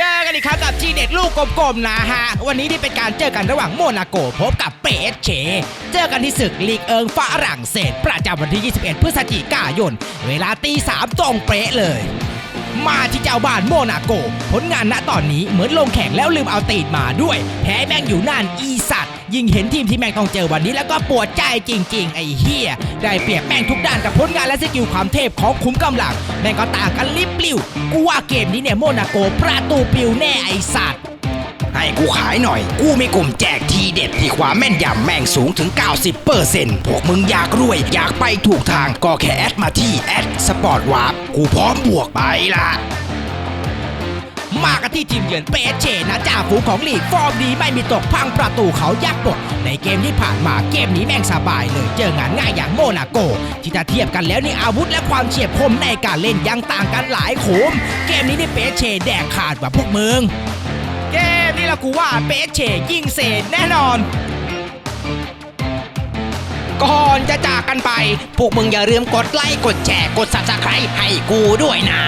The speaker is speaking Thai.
จอกันอีกครับทีเด็ดลูกกลมๆนะฮะ วันนี้ที่เป็นการเจอกันระหว่างโมนาโกพบกับเปสเชเจอกันที่ศึกลีกเอิงฝรั่งเศส ประจำวันที่ 21 พฤศจิกายน เวลาตีสามตรงเป๊ะเลย มาที่เจ้าบ้านโมนาโก ผลงานณตอนนี้เหมือนลงแข่งแล้วลืมเอาตีดมาด้วย แพ้แม่งอยู่นานอีสัตว ยิ่งเห็นทีมที่แม่งต้องเจอวันนี้แล้วก็ปวดใจจริง ๆ ไอ้เฮียได้เปรียบแม่งทุกด้านกับผลงานและสกิลความเทพของคุ้มกำลัง แม่งก็ต่างกันลิบลิวกูว่าเกมนี้เนี่ยโมนาโกประตูปลิวแน่ไอ้สัตว์ให้กูขายหน่อย กูมีกลุ่มแจกทีเด็ดที่ความแม่นยำแม่งสูงถึง 90%พวกมึงอยากรวย อยากไปถูกทางก็แค่แอดมาที่แอดสปอร์ตวาร์ปกูพร้อมบวกไปละ มากันที่ทีมเยือนเปเชนะจ่าฝูงของลีกฟอร์มดีไม่มีตกพังประตูเขายักษ์ปดในเกมที่ผ่านมาเกมนี้แม่งสบายเลย เจองานง่ายอย่างโมนาโก ที่ถ้าเทียบกันแล้วนี่อาวุธและความเฉียบคมในการเล่นยังต่างกันหลายโขม เกมนี้นี่เปเชแดกขาดกว่าพวกมึงเกมนี้ละกูว่าเปเชยิงเศษแน่นอนก่อนจะจากกันไป พวกมึงอย่าลืมกดไลค์ กดแชร์ กด subscribe ให้กูด้วยนะ